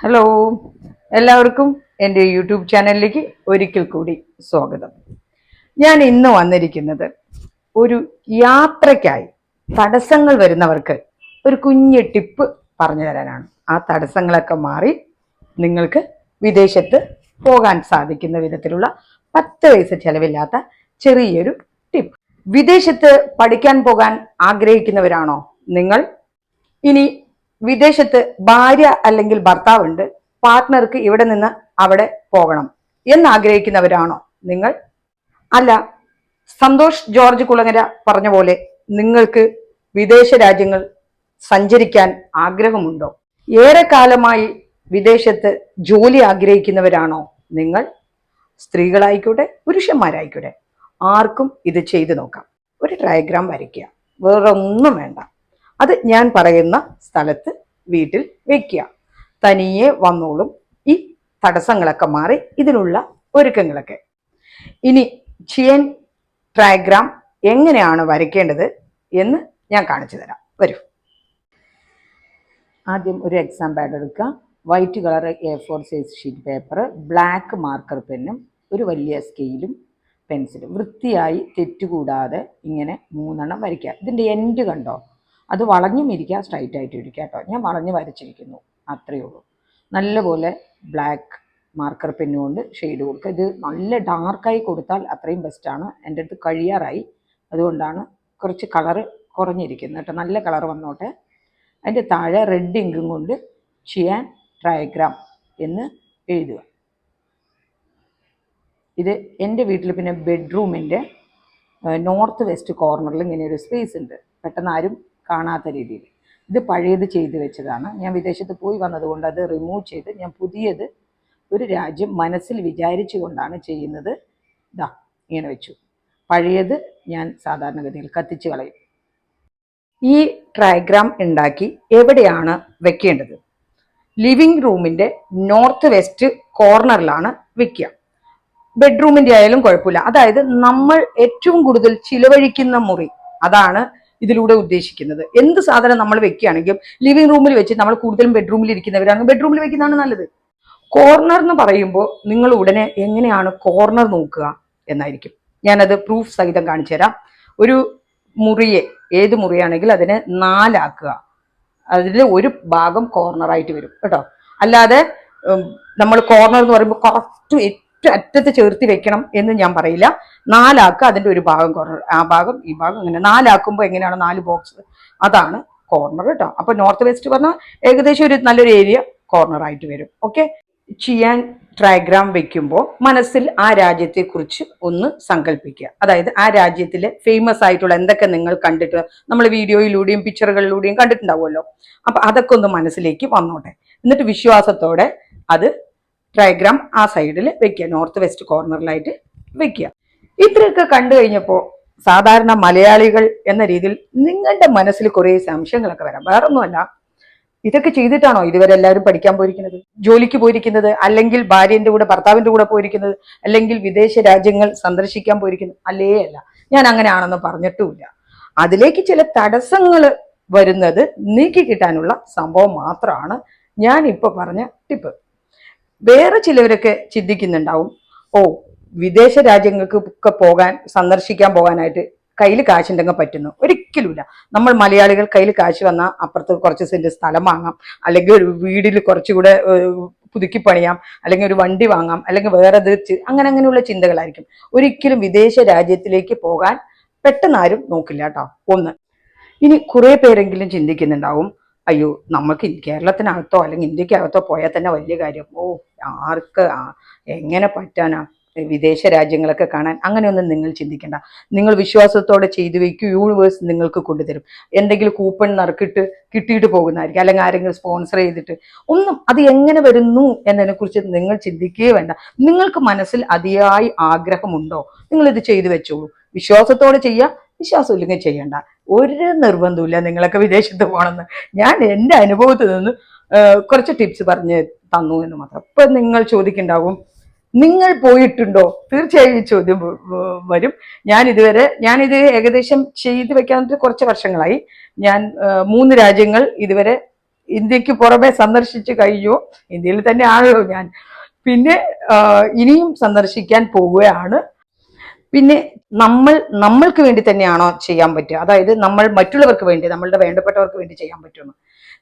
Hello എല്ലാവർക്കും എന്റെ YouTube ചാനലിലേക്ക് ഒരിക്കൽ കൂടി സ്വാഗതം. ഞാൻ ഇന്ന് വന്നിരിക്കുന്നത് ഒരു യാത്രയ്ക്കായി തടസ്സങ്ങൾ വരുന്നവർക്ക് ഒരു കുഞ്ഞ് ടിപ്പ് പറഞ്ഞു തരാനാണ്. ആ തടസ്സങ്ങളൊക്കെ മാറി നിങ്ങൾക്ക് വിദേശത്ത് പോകാൻ സാധിക്കുന്ന വിധത്തിലുള്ള പത്ത് പൈസ ചെലവില്ലാത്ത ചെറിയൊരു ടിപ്പ്. വിദേശത്ത് പഠിക്കാൻ പോകാൻ ആഗ്രഹിക്കുന്നവരാണോ നിങ്ങൾ? ഇനി വിദേശത്ത് ഭാര്യ അല്ലെങ്കിൽ ഭർത്താവുണ്ട് പാർട്ട്ണർക്ക് ഇവിടെ നിന്ന് അവിടെ പോകണം എന്ന് ആഗ്രഹിക്കുന്നവരാണോ നിങ്ങൾ? അല്ല സന്തോഷ് ജോർജ് കുളങ്ങര പറഞ്ഞ പോലെ നിങ്ങൾക്ക് വിദേശ രാജ്യങ്ങൾ സഞ്ചരിക്കാൻ ആഗ്രഹമുണ്ടോ? ഏറെ കാലമായി വിദേശത്ത് ജോലി ആഗ്രഹിക്കുന്നവരാണോ നിങ്ങൾ? സ്ത്രീകളായിക്കോട്ടെ പുരുഷന്മാരായിക്കോട്ടെ ആർക്കും ഇത് ചെയ്തു നോക്കാം. ഒരു ഡയഗ്രാം വരയ്ക്കുക. വേറൊന്നും വേണ്ട. അത് ഞാൻ പറയുന്ന സ്ഥലത്ത് വീട്ടിൽ വെക്കുക. തനിയെ വന്നോളും. ഈ തടസ്സങ്ങളൊക്കെ മാറി ഇതിനുള്ള ഒരുക്കങ്ങളൊക്കെ. ഇനി ചിയൻ ട്രയഗ്രാം എങ്ങനെയാണ് വരയ്ക്കേണ്ടത് എന്ന് ഞാൻ കാണിച്ചു തരാം. വരൂ. ആദ്യം ഒരു എക്സാം പാഡ് എടുക്കുക. White colour A four size sheet paper black marker പെന്നും ഒരു വലിയ സ്കെയിലും പെൻസിലും വൃത്തിയായി തെറ്റുകൂടാതെ ഇങ്ങനെ മൂന്നെണ്ണം വരയ്ക്കുക. ഇതിന്റെ എൻഡ് കണ്ടോ? അത് വളഞ്ഞും ഇരിക്കുക സ്ട്രൈറ്റ് ആയിട്ട് ഇരിക്കുക കേട്ടോ. ഞാൻ വളഞ്ഞ് വരച്ചിരിക്കുന്നു. അത്രയേ ഉള്ളൂ. നല്ലപോലെ ബ്ലാക്ക് മാർക്കർ പെന്നുകൊണ്ട് ഷെയ്ഡ് കൊടുക്കുക. ഇത് നല്ല ഡാർക്കായി കൊടുത്താൽ അത്രയും ബെസ്റ്റാണ് എന്റെ അടുത്ത് കഴിയാറായി. അതുകൊണ്ടാണ് കുറച്ച് കളറ് കുറഞ്ഞിരിക്കുന്നത് കേട്ടോ. നല്ല കളർ വന്നോട്ടെ. അതിന്റെ താഴെ റെഡ് ഇങ്കും കൊണ്ട് ചിയാൻ ട്രയഗ്രാം എന്ന് എഴുതുക. ഇത് എന്റെ വീട്ടിൽ പിന്നെ ബെഡ്റൂമിന്റെ നോർത്ത് വെസ്റ്റ് കോർണറിൽ ഇങ്ങനെ ഒരു സ്പേസ് ഉണ്ട്. പെട്ടെന്ന് ആരും കാണാത്ത രീതിയിൽ. ഇത് പഴയത് ചെയ്ത് വെച്ചതാണ്. ഞാൻ വിദേശത്ത് പോയി വന്നതുകൊണ്ട് അത് റിമൂവ് ചെയ്ത് ഞാൻ പുതിയത് ഒരു രാജ്യം മനസ്സിൽ വിചാരിച്ചു കൊണ്ടാണ് ചെയ്യുന്നത്. ഇതാ ഇങ്ങനെ വെച്ചു. പഴയത് ഞാൻ സാധാരണഗതിയിൽ കത്തിച്ച് കളയും. ഈ ട്രയഗ്രാം ഉണ്ടാക്കി എവിടെയാണ് വെക്കേണ്ടത്? ലിവിംഗ് റൂമിന്റെ നോർത്ത് വെസ്റ്റ് കോർണറിലാണ് വെക്കുക. ബെഡ്റൂമിന്റെ ആയാലും കുഴപ്പമില്ല. അതായത് നമ്മൾ ഏറ്റവും കൂടുതൽ ചിലവഴിക്കുന്ന മുറി അതാണ് ഇതിലൂടെ ഉദ്ദേശിക്കുന്നത്. എന്ത് സാധനം നമ്മൾ വെക്കുകയാണെങ്കിൽ ലിവിംഗ് റൂമിൽ വെച്ച് നമ്മൾ കൂടുതലും ബെഡ്റൂമിൽ ഇരിക്കുന്നവരാണെങ്കിൽ ബെഡ്റൂമിൽ വെക്കുന്നതാണ് നല്ലത്. കോർണർ എന്ന് പറയുമ്പോൾ നിങ്ങൾ ഉടനെ എങ്ങനെയാണ് കോർണർ നോക്കുക എന്നായിരിക്കും. ഞാനത് പ്രൂഫ് സഹിതം കാണിച്ചു തരാം. ഒരു മുറിയെ ഏത് മുറിയാണെങ്കിൽ അതിനെ നാലാക്കുക. അതിൽ ഒരു ഭാഗം കോർണറായിട്ട് വരും. കേട്ടോ? അല്ലാതെ നമ്മൾ കോർണർ എന്ന് പറയുമ്പോൾ ഏറ്റവും അറ്റത്ത് ചേർത്തി വെക്കണം എന്ന് ഞാൻ പറയില്ല. നാലാക്ക് അതിന്റെ ഒരു ഭാഗം കോർണർ ആ ഭാഗം ഈ ഭാഗം ഇങ്ങനെ നാലാക്കുമ്പോൾ എങ്ങനെയാണ് നാല് ബോക്സ് അതാണ് കോർണർ കേട്ടോ അപ്പൊ നോർത്ത് വെസ്റ്റ് പറഞ്ഞാൽ ഏകദേശം ഒരു നല്ലൊരു ഏരിയ കോർണർ ആയിട്ട് വരും. ഓക്കെ ചിയാൻ ട്രയഗ്രാം വെക്കുമ്പോൾ മനസ്സിൽ ആ രാജ്യത്തെ കുറിച്ച് ഒന്ന് സങ്കല്പിക്കുക അതായത് ആ രാജ്യത്തിലെ ഫേമസ് ആയിട്ടുള്ള എന്തൊക്കെ നിങ്ങൾ കണ്ടിട്ട് നമ്മൾ വീഡിയോയിലൂടെയും പിക്ചറുകളിലൂടെയും കണ്ടിട്ടുണ്ടാവുമല്ലോ. അപ്പൊ അതൊക്കെ ഒന്ന് മനസ്സിലേക്ക് വന്നോട്ടെ. എന്നിട്ട് വിശ്വാസത്തോടെ അത് ട്രയഗ്രാം ആ സൈഡിൽ വെക്കുക. നോർത്ത് വെസ്റ്റ് കോർണറിലായിട്ട് വെക്കുക. ഇത്രയൊക്കെ കണ്ടു കഴിഞ്ഞപ്പോൾ സാധാരണ മലയാളികൾ എന്ന രീതിയിൽ നിങ്ങളുടെ മനസ്സിൽ കുറേ സംശയങ്ങളൊക്കെ വരാം. വേറൊന്നുമല്ല ഇതൊക്കെ ചെയ്തിട്ടാണോ ഇതുവരെ എല്ലാവരും പഠിക്കാൻ പോയിരിക്കുന്നത്? ജോലിക്ക് പോയിരിക്കുന്നത് അല്ലെങ്കിൽ ഭാര്യന്റെ കൂടെ ഭർത്താവിന്റെ കൂടെ പോയിരിക്കുന്നത് അല്ലെങ്കിൽ വിദേശ രാജ്യങ്ങൾ സന്ദർശിക്കാൻ പോയിരിക്കുന്നത്? അല്ലേ അല്ല ഞാൻ അങ്ങനെയാണെന്ന് പറഞ്ഞിട്ടുമില്ല. അതിലേക്ക് ചില തടസ്സങ്ങൾ വരുന്നത് നീക്കി കിട്ടാനുള്ള സംഭവം മാത്രമാണ് ഞാൻ പറഞ്ഞ ടിപ്പ്. വേറെ ചിലവരൊക്കെ ചിന്തിക്കുന്നുണ്ടാവും. ഓ വിദേശ രാജ്യങ്ങൾക്ക് ഒക്കെ പോകാൻ സന്ദർശിക്കാൻ പോകാനായിട്ട് കയ്യിൽ കാശുണ്ടെങ്കിൽ പറ്റുന്നു. ഒരിക്കലുമില്ല. നമ്മൾ മലയാളികൾ കയ്യിൽ കാശ് വന്നാൽ അപ്പുറത്ത് കുറച്ച് സെന്റ് സ്ഥലം വാങ്ങാം. അല്ലെങ്കിൽ ഒരു വീടിൽ കുറച്ചുകൂടെ പുതുക്കി പണിയാം. അല്ലെങ്കിൽ ഒരു വണ്ടി വാങ്ങാം. അല്ലെങ്കിൽ വേറെ അങ്ങനെ അങ്ങനെയുള്ള ചിന്തകളായിരിക്കും. ഒരിക്കലും വിദേശ രാജ്യത്തിലേക്ക് പോകാൻ പെട്ടെന്ന് ആരും നോക്കില്ല കേട്ടോ. ഒന്ന് ഇനി കുറെ പേരെങ്കിലും ചിന്തിക്കുന്നുണ്ടാവും. അയ്യോ നമുക്ക് കേരളത്തിനകത്തോ അല്ലെങ്കിൽ ഇന്ത്യക്കകത്തോ പോയാൽ തന്നെ വലിയ കാര്യം. ഓ ആർക്ക് എങ്ങനെ പറ്റാനാ? വിദേശ രാജ്യങ്ങളൊക്കെ കാണാൻ അങ്ങനെയൊന്നും നിങ്ങൾ ചിന്തിക്കേണ്ട. നിങ്ങൾ വിശ്വാസത്തോടെ ചെയ്തു വയ്ക്കും. യൂണിവേഴ്സ് നിങ്ങൾക്ക് കൊണ്ടുതരും. എന്തെങ്കിലും കൂപ്പൺ നറുക്കിട്ട് കിട്ടിയിട്ട് പോകുന്നതായിരിക്കും. അല്ലെങ്കിൽ ആരെങ്കിലും സ്പോൺസർ ചെയ്തിട്ട്. ഒന്നും അത് എങ്ങനെ വരുന്നു എന്നതിനെ കുറിച്ച് നിങ്ങൾ ചിന്തിക്കുകയേ വേണ്ട. നിങ്ങൾക്ക് മനസ്സിൽ അതിയായി ആഗ്രഹമുണ്ടോ? നിങ്ങൾ ഇത് ചെയ്തു വെച്ചോളൂ. വിശ്വാസത്തോടെ ചെയ്യാം വിശ്വാസം ഇല്ലെങ്കിൽ ചെയ്യണ്ട. ഒരു നിർബന്ധമില്ല നിങ്ങളൊക്കെ വിദേശത്ത് പോകണമെന്ന്. ഞാൻ എന്റെ അനുഭവത്തിൽ നിന്ന് കുറച്ച് ടിപ്സ് പറഞ്ഞ് തന്നു എന്ന് മാത്രം. ഇപ്പൊ നിങ്ങൾ ചോദിക്കുന്നുണ്ടാവും നിങ്ങൾ പോയിട്ടുണ്ടോ? തീർച്ചയായും ഈ ചോദ്യം വരും. ഞാൻ ഇതുവരെ ഞാനിത് ഏകദേശം ചെയ്തു വെക്കാൻ കുറച്ച് വർഷങ്ങളായി. ഞാൻ മൂന്ന് രാജ്യങ്ങൾ ഇതുവരെ ഇന്ത്യയ്ക്ക് പുറമെ സന്ദർശിച്ചു കഴിഞ്ഞു. ഇന്ത്യയിൽ തന്നെ ആണല്ലോ ഞാൻ. പിന്നെ ഇനിയും സന്ദർശിക്കാൻ പോവുകയാണ്. പിന്നെ നമ്മൾ നമ്മൾക്ക് വേണ്ടി തന്നെയാണോ ചെയ്യാൻ പറ്റുക? അതായത് നമ്മൾ മറ്റുള്ളവർക്ക് വേണ്ടി നമ്മളുടെ വേണ്ടപ്പെട്ടവർക്ക് വേണ്ടി ചെയ്യാൻ പറ്റുമെന്ന്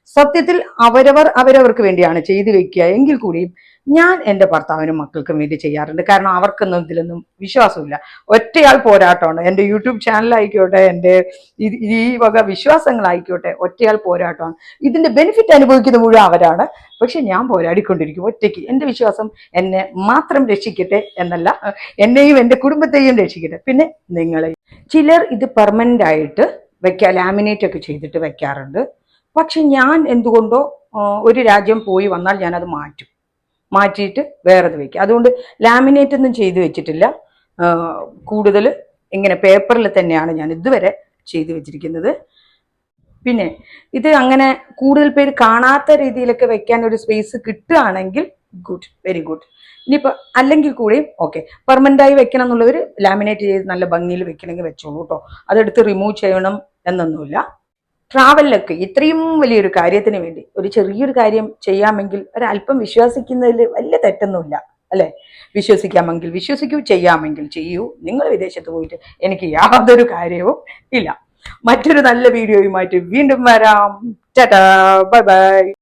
സത്യത്തിൽ അവരവർ അവരവർക്ക് വേണ്ടിയാണ് ചെയ്തു വെക്കുക. എങ്കിൽ കൂടിയും ഞാൻ എന്റെ ഭർത്താവിനും മക്കൾക്കും വേണ്ടി ചെയ്യാറുണ്ട്. കാരണം അവർക്കൊന്നും ഇതിലൊന്നും വിശ്വാസമില്ല. ഒറ്റയാൾ പോരാട്ടമാണ്. എന്റെ യൂട്യൂബ് ചാനലായിക്കോട്ടെ എന്റെ ഈ- വക വിശ്വാസങ്ങളായിക്കോട്ടെ ഒറ്റയാൾ പോരാട്ടമാണ്. ഇതിന്റെ ബെനിഫിറ്റ് അനുഭവിക്കുന്ന മുഴുവൻ അവരാണ്. പക്ഷെ ഞാൻ പോരാടിക്കൊണ്ടിരിക്കും ഒറ്റയ്ക്ക്. എന്റെ വിശ്വാസം എന്നെ മാത്രം രക്ഷിക്കട്ടെ എന്നല്ല എന്നെയും എന്റെ കുടുംബത്തെയും രക്ഷിക്കട്ടെ. പിന്നെ നിങ്ങളെ. ചിലർ ഇത് പെർമനന്റ് ആയിട്ട് വെക്കുക ലാമിനേറ്റ് ഒക്കെ ചെയ്തിട്ട് വെക്കാറുണ്ട്. പക്ഷെ ഞാൻ എന്തുകൊണ്ടോ ഒരു രാജ്യം പോയി വന്നാൽ ഞാനത് മാറ്റും. മാറ്റിയിട്ട് വേറെത് വയ്ക്കും അതുകൊണ്ട് ലാമിനേറ്റ് ഒന്നും ചെയ്തു വെച്ചിട്ടില്ല. കൂടുതൽ ഇങ്ങനെ പേപ്പറിൽ തന്നെയാണ് ഞാൻ ഇതുവരെ ചെയ്തു വെച്ചിരിക്കുന്നത്. പിന്നെ ഇത് അങ്ങനെ കൂടുതൽ പേര് കാണാത്ത രീതിയിലൊക്കെ വെക്കാൻ ഒരു സ്പേസ് കിട്ടുകയാണെങ്കിൽ ഗുഡ് വെരി ഗുഡ് ഇനിയിപ്പോൾ അല്ലെങ്കിൽ കൂടെയും ഓക്കെ പെർമനന്റായി വെക്കണം എന്നുള്ളവർ ലാമിനേറ്റ് ചെയ്ത് നല്ല ഭംഗിയിൽ വെക്കണമെങ്കിൽ വെച്ചോളൂ കേട്ടോ അതെടുത്ത് റിമൂവ് ചെയ്യണം എന്നൊന്നുമില്ല. ട്രാവലിലൊക്കെ ഇത്രയും വലിയൊരു കാര്യത്തിന് വേണ്ടി ഒരു ചെറിയൊരു കാര്യം ചെയ്യാമെങ്കിൽ ഒരല്പം വിശ്വസിക്കുന്നതിൽ വലിയ തെറ്റൊന്നുമില്ല അല്ലെ? വിശ്വസിക്കാമെങ്കിൽ വിശ്വസിക്കൂ ചെയ്യാമെങ്കിൽ ചെയ്യൂ. നിങ്ങൾ വിദേശത്ത് പോയിട്ട് എനിക്ക് യാതൊരു കാര്യവും ഇല്ല. മറ്റൊരു നല്ല വീഡിയോയുമായിട്ട് വീണ്ടും വരാം. Tata bye bye.